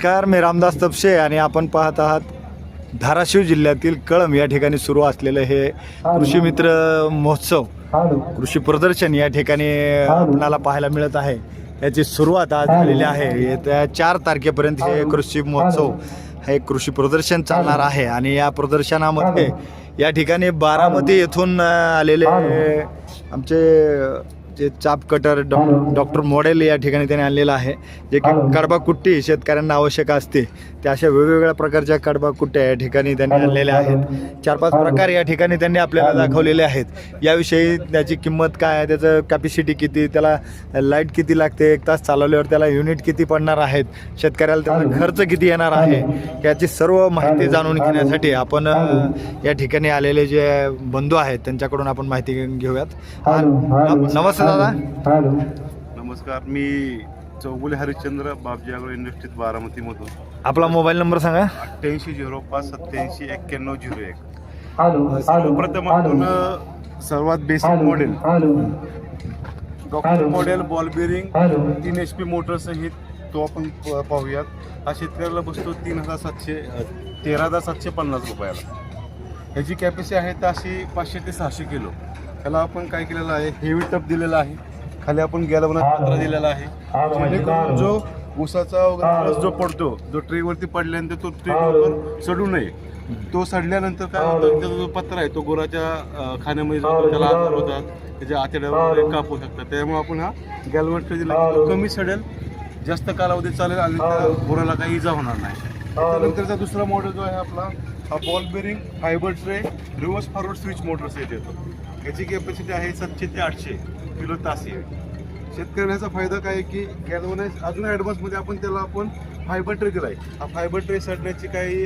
नमस्कार मी रामदास तपशे आणि आपण पाहत आहात धाराशिव जिल्ह्यातील कळम या ठिकाणी सुरू असलेलं हे कृषी मित्र महोत्सव कृषी प्रदर्शन या ठिकाणी आपणाला पाहायला मिळत आहे. याची सुरुवात आज झालेली आहे. येत्या चार तारखेपर्यंत हे कृषी महोत्सव हे कृषी प्रदर्शन चालणार आहे. आणि या प्रदर्शनामध्ये या ठिकाणी बारामती येथून आलेले आमचे जे चाप कटर डॉ डॉक्टर मॉडेल या ठिकाणी त्यांनी आणलेलं आहे. जे की कडबा कुट्टी शेतकऱ्यांना आवश्यक असते. त्या अशा वेगवेगळ्या प्रकारच्या कडबा कुट्ट्या या ठिकाणी त्यांनी आणलेल्या आहेत. चार पाच प्रकार या ठिकाणी त्यांनी आपल्याला दाखवलेले आहेत. याविषयी त्याची किंमत काय आहे? त्याचं कॅपॅसिटी किती? त्याला लाइट किती लागते? एक तास चालवल्यावर त्याला युनिट किती पडणार आहेत? शेतकऱ्याला त्याचा खर्च किती येणार आहे? याची सर्व माहिती जाणून घेण्यासाठी आपण या ठिकाणी आलेले जे बंधू आहेत त्यांच्याकडून आपण माहिती घेऊयात. न- नमस्ते दादा नमस्कार मी चौगुले हरिश्चंद्र बापजी अग्रो इंडस्ट्रीज बारामतीमधून. आपला मोबाईल नंबर सांगा. अठ्ठ्याऐंशी झिरो पाच सत्याऐंशी एक्क्याण्णव झिरो एक. सर्वप्रथम आपण सर्वात basic model doctor model ball bearing तीन एच पी मोटर सहित तो आपण पाहूयात. हा शेतकऱ्याला बसतो तीन हजार सातशे तेरा हजार सातशे पन्नास रुपयाला. ह्याची कॅपॅसिटी आहे तर अशी पाचशे ते सहाशे किलो. त्याला आपण काय केलेलं आहे हेवी टप दिलेला आहे. खाली आपण गॅलवनात पत्रा दिलेला आहे. जेणेकरून जो ऊसाचा वगैरे जो पडतो जो ट्रेवरती पडल्यानंतर तो ट्रे लवकर सडू नये. तो सडल्यानंतर काय होतं त्याचा जो पत्रा आहे तो गुराच्या खाण्यामध्ये जातो त्याला आजार होतात त्याच्या आतड्यावर कापू शकतात. त्यामुळे आपण हा गॅलवन ट्रे दिला. कमी सडेल जास्त कालावधी चालेल आणि त्या गुराला काही इजा होणार नाही. त्यानंतरचा दुसरा मॉडेल जो आहे आपला हा ball bearing fibre tray reverse forward switch motors set येतो. याची कॅपॅसिटी आहे सातशे ते आठशे किलो तासी शेतकऱ्याचा फायदा काय आहे की गॅल्वनाइज अजून ॲडव्हान्समध्ये आपण त्याला आपण फायबर ट्रे दिलाय हा फायबर ट्रे सडण्याची काही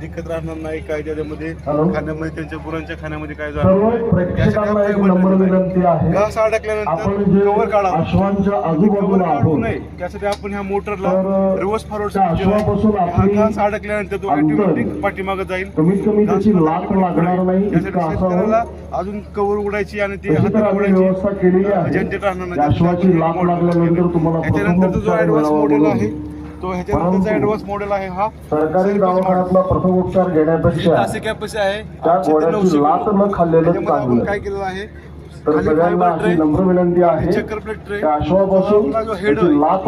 दिक्कत राहणार नाही. काय त्याच्यामध्ये खाण्यामध्ये त्यांच्या गुरांच्या खाण्यामध्ये काय जाणार आहे. घास अडकल्यानंतर कव्हर कव्हर काढू नये त्यासाठी आपण ह्या मोटरला रिव्हर्स फॉरवर्ड हा घास अडकल्यानंतर तो ऑटोमॅटिक पाठीमागे जाईल. नाही त्यासाठी शेतकऱ्याला अजून कव्हर उडायची आणि ते केलेली आहे. झंझट राहणार त्या अश्वाची लाट लागल्यानंतर तुम्हाला ह्याच्यानंतरचा जो ऍडव्हान्स मॉडेल आहे. तो ह्याच्यानंतरचा ऍडव्हान्स मॉडेल आहे हा. सरकारी दवाखान्यातला प्रथमोपचार घेण्यापेक्षा तासी कॅपॅसिटी आहे. त्याच्यामध्ये आपण. काय केलेलं आहे? तर सगळ्यांना अशी नम्र विनंती आहे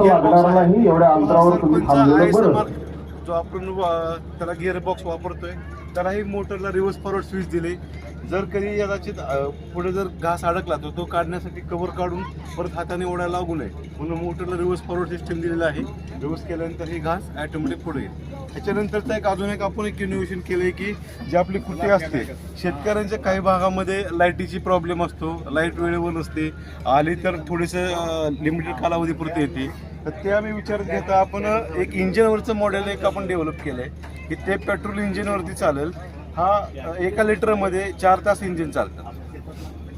लागणार नाही एवढ्या अंतरावर तुम्ही थांबलेलं बरं. जो आपण त्याला गिअर बॉक्स वापरतोय. त्यालाही मोटरला रिव्हर्स फॉरवर्ड स्विच दिले. जर कधी कदाचित पुढे जर घास अडकला तर तो काढण्यासाठी कवर काढून परत हाताने ओढायला लागू नये. म्हणून मोटरला रिव्हर्स फॉरवर्ड सिस्टम दिलेलं आहे. रिव्हर्स केल्यानंतर ही घास ॲटोमॅटिक पुढे येईल. ह्याच्यानंतरचा एक अजून एक आपण एक इनोव्हेशन केलं आहे की जे आपली कुट्टी असते शेतकऱ्यांच्या काही भागामध्ये लाईटीची प्रॉब्लेम असतो लाइट वेळेवर नसते. आली तर थोडंसं लिमिटेड कालावधीपुरती येते. तर ते आम्ही विचारत घेता. आपण एक इंजिनवरचं मॉडेल एक आपण डेव्हलप केलं आहे की ते पेट्रोल इंजिनवरती चालेल. हा एका लिटरमध्ये चार तास इंजिन चालतं.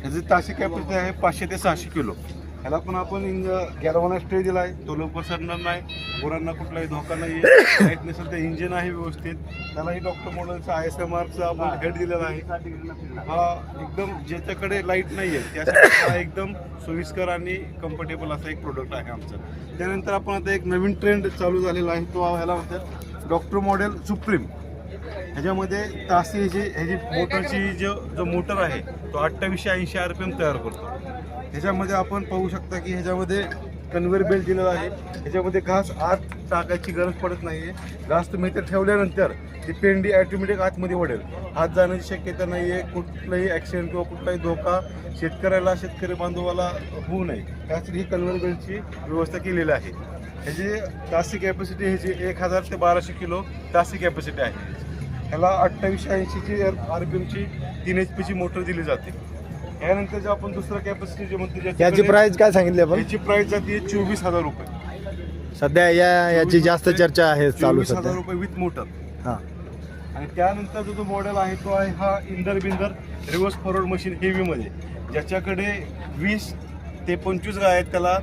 ह्याची ताशी कॅपॅसिटी आहे पाचशे ते सहाशे किलो. ह्याला पण आपण इंज गॅलवाना स्टे दिला आहे तो लवकर सरणार नाही. गुरांना कुठलाही धोका नाही आहे नसेल तर इंजिन आहे व्यवस्थित. त्यालाही डॉक्टर मॉडेलचा आय एस एम आरचा आपण हेड दिलेला आहे. हा एकदम ज्याच्याकडे लाइट नाही आहे त्यासाठी हा एकदम सोयीस्कर आणि कम्फर्टेबल असा एक प्रोडक्ट आहे आमचं. त्यानंतर आपण आता एक नवीन ट्रेंड चालू झालेला आहे. तो ह्याला म्हणतात डॉक्टर मॉडेल सुप्रीम. ह्याच्यामध्ये तासी ह्याची ह्याची मोटरची जो जो मोटर आहे तो अठ्ठावीसशे ऐंशी आर पी एम तयार करतो. ह्याच्यामध्ये आपण पाहू शकता की ह्याच्यामध्ये कन्व्हेअर बेल्ट दिलेला आहे. ह्याच्यामध्ये घास आत टाकायची गरज पडत नाही आहे घास तुम्ही इथे ठेवल्यानंतर ती पेंडी ॲटोमॅटिक आतमध्ये वडेल हात जाण्याची शक्यता नाही आहे कुठलाही ॲक्सिडेंट किंवा कुठलाही धोका शेतकऱ्याला शेतकरी बांधवाला होऊ नये. त्यासाठी ही कन्व्हेअर बेल्टची व्यवस्था केलेली आहे. ह्याची तासी कॅपॅसिटी ह्याची एक हजार ते बाराशे किलो तासी कॅपॅसिटी आहे. ह्याला अठ्ठावीसशे ऐंशीची आर पी एमची तीन एच पीची मोटर दिली जाते. यानंतर जे आपण दुसरं कॅपॅसिटी जे म्हणतो याची ज्याच्याकडे- प्राइस काय सांगितली आपण? याची प्राइस जाते चोवीस हजार रुपये. सध्या या याची जास्त चर्चा आहे चालू चोवीस हजार सध्या रुपये विथ मोटर हा. आणि त्यानंतर जो जो मॉडेल आहे तो आहे हा Inder Binder reverse forward machine हेवीमध्ये ज्याच्याकडे वीस ते पंचवीस गाय आहेत त्याला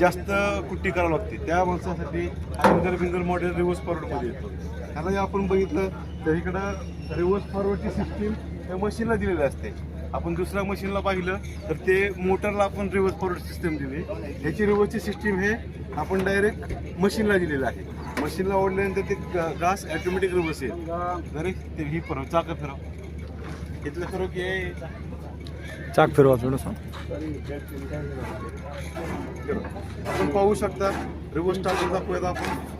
जास्त कुट्टी करावी लागते. त्या माणसासाठी हा इंदर बिंदर मॉडेल रिव्हर्स फॉरवर्डमध्ये येतो. त्याला जे आपण बघितलं तर इकडं रिव्हर्स फॉरवर्डची सिस्टीम त्या मशीनला दिलेली असते. आपण दुसऱ्या मशीनला पाहिलं तर ते मोटरला आपण रिव्हर्स फॉरवर्ड सिस्टम दिली. ह्याची रिव्हर्सची सिस्टीम हे आपण डायरेक्ट मशीनला दिलेलं आहे. मशीनला ओढल्यानंतर ते गास घास ॲटोमॅटिक रिव्हर्स येईल. जरी ते ही फरव चाकं फिरव इथलं फरव की चाक फिरवा थोडंसं. आपण पाहू शकता रिव्हर्स टाकून दाखवूयात आपण.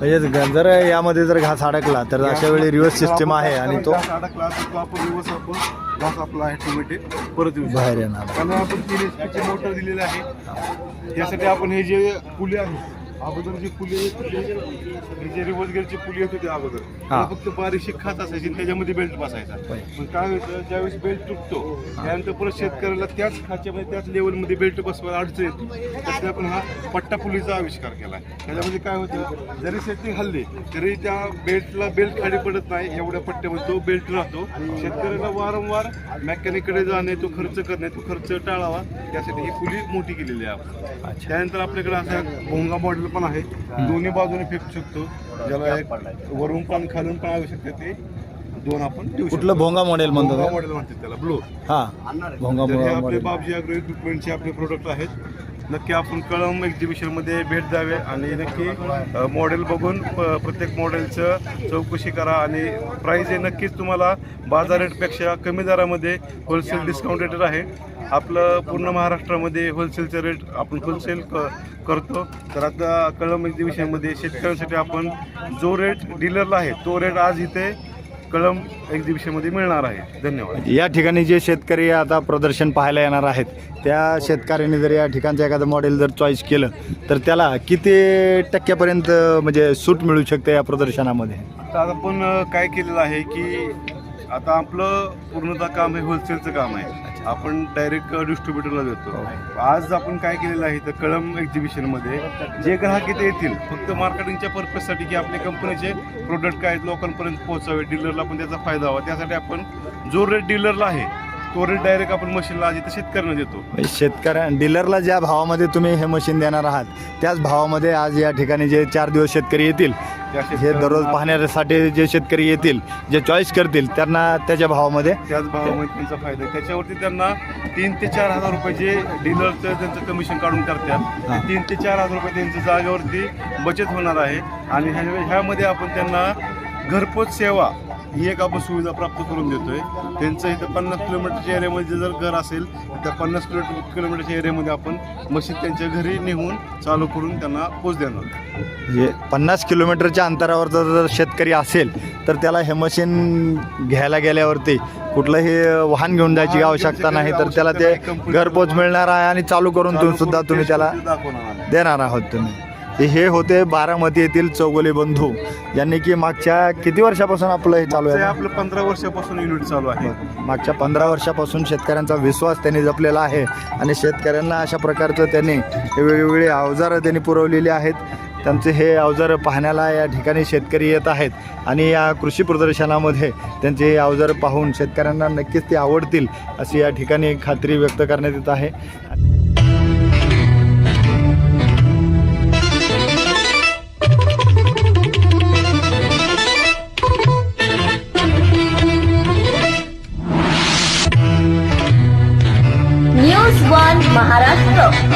म्हणजे जर यामध्ये जर घास अडकला तर अशा वेळी रिव्हर्स सिस्टम आहे आणि तो अडकला तर तो आपण रिव्हर्स आपण घास आपला ऑटोमॅटिक परत. बाहेर येणार कारण आपण तीन HP चे मोटर दिलेले आहे त्यासाठी आपण हे जे पुले आहे अगोदर जी पुली होती जे रिव्हर्स गेअरची पुली येत होती अगोदर हा. फक्त बारीकशी खात असायची आणि त्याच्यामध्ये बेल्ट बसायचा. होय. पण काय होतं ज्यावेळेस बेल्ट तुटतो त्यानंतर परत शेतकऱ्याला त्याच खाच्यामध्ये त्याच लेवलमध्ये बेल्ट बसवायला अडचण येते. त्यासाठी आपण हा पट्टा पुलीचा आविष्कार केला. त्याच्यामध्ये काय होतं जरी सेटिंग हल्ली तरी त्या बेल्टला बेल्ट खाली पडत नाही एवढ्या पट्ट्यामध्ये तो बेल्ट राहतो. शेतकऱ्याला वारंवार मेकॅनिककडे जाणे तो खर्च करणे तो खर्च टाळावा त्यासाठी ही पुली मोठी केलेली आहे. आपण अच्छा. त्यानंतर आपल्याकडे असा भोंगा मॉडेल पण आहे. दोन्ही बाजूने फेकू शकतो. ज्याला एक वरून पण खालून पण आवश्यकता ते दोन आपण देऊ कुठलं भोंगा मॉडेल म्हणतो भोंगा? मॉडेल म्हणतात त्याला ब्लो हा भोंगा तर हे आपले मॉडेल बाबजी अॅग्रो इक्विपमेंटचे आपले प्रोडक्ट आहेत. नक्की आपण कळम एक्झिबिशनमध्ये भेट द्यावे आणि नक्की मॉडेल बघून प- प्रत्येक मॉडेलचं चौकशी करा आणि प्राईज हे नक्कीच तुम्हाला बाजार रेटपेक्षा कमी दरामध्ये होलसेल डिस्काउंट रेट आहे. आपलं पूर्ण महाराष्ट्रामध्ये होलसेलचं रेट आपण होलसेल क करतो. तर आता कळम एक्झिबिशनमध्ये शेतकऱ्यांसाठी आपण जो रेट डीलरला आहे तो रेट आज इथे कळम एक्झिबिशनमध्ये मिळणार आहे. धन्यवाद. या ठिकाणी जे शेतकरी आता प्रदर्शन पाहायला येणार आहेत त्या शेतकऱ्यांनी जर या ठिकाणचं एखादं मॉडेल जर चॉईस केलं तर त्याला किती टक्क्यापर्यंत म्हणजे सूट मिळू शकते या प्रदर्शनामध्ये? आता आपण काय केलेलं आहे की आता आपलं पूर्णतः काम हे होलसेलचं काम आहे. आपण डायरेक्ट डिस्ट्रीब्युटरला देतो. आज आपण काय केलेलं आहे तर कळम एक्झिबिशनमध्ये जे ग्राहक इथे येतील फक्त मार्केटिंगच्या पर्पजसाठी की आपल्या कंपनीचे प्रोडक्ट काय आहेत लोकांपर्यंत पोहोचावे डीलरला पण त्याचा फायदा व्हावा त्यासाठी आपण जो रेट डीलरला आहे रेट डायरेक्ट आपण मशीनला आज इथे शेतकऱ्यांना देतो म्हणजे शेतकऱ्या डीलरला ज्या भावामध्ये तुम्ही हे मशीन देणार आहात त्याच भावामध्ये आज या ठिकाणी जे चार दिवस शेतकरी येतील त्या हे दररोज पाहण्यासाठी जे शेतकरी येतील जे चॉईस करतील त्यांना त्याच्या भावामध्ये त्याच भावामध्ये त्यांचा फायदा आहे. त्याच्यावरती त्यांना तीन ते चार हजार रुपये जे डीलरचं त्यांचं कमिशन काढून करतात हा. ते तीन ते चार हजार रुपये त्यांच्या जागेवरती बचत होणार आहे आणि ह्या- ह्यामध्ये आपण त्यांना घरपोच सेवा ही एक आपण सुविधा प्राप्त करून देतोय. त्यांचं इथं पन्नास किलोमीटरच्या एरियामध्ये जर घर असेल तर त्या पन्नास किलो किलोमीटरच्या एरियामध्ये आपण मशीन त्यांच्या घरी नेऊन चालू करून त्यांना पोच देणार. म्हणजे पन्नास किलोमीटरच्या अंतरावर जर शेतकरी असेल तर त्याला हे मशीन घ्यायला गेल्यावरती कुठलंही वाहन घेऊन जायची आवश्यकता नाही तर त्याला ते घरपोच मिळणार आहे आणि चालू करून तुम्ही सुद्धा तुम्ही त्याला. देणार आहोत तुम्ही. हे- होते बारामती येथील चौगुले बंधू. यांनी की मागच्या किती वर्षापासून आपलं हे चालू आहे? आपलं पंधरा वर्षापासून युनिट चालू आहे. मागच्या पंधरा वर्षापासून शेतकऱ्यांचा विश्वास त्यांनी जपलेला आहे आणि शेतकऱ्यांना अशा प्रकारचं त्यांनी वेगवेगळी अवजारं त्यांनी पुरवलेली आहेत. त्यांचे हे अवजारं पाहण्याला या ठिकाणी शेतकरी येत आहेत आणि या कृषी प्रदर्शनामध्ये त्यांचे हे अवजारं पाहून शेतकऱ्यांना नक्कीच ते आवडतील अशी या ठिकाणी खात्री व्यक्त करण्यात येत आहे. News One Maharashtra.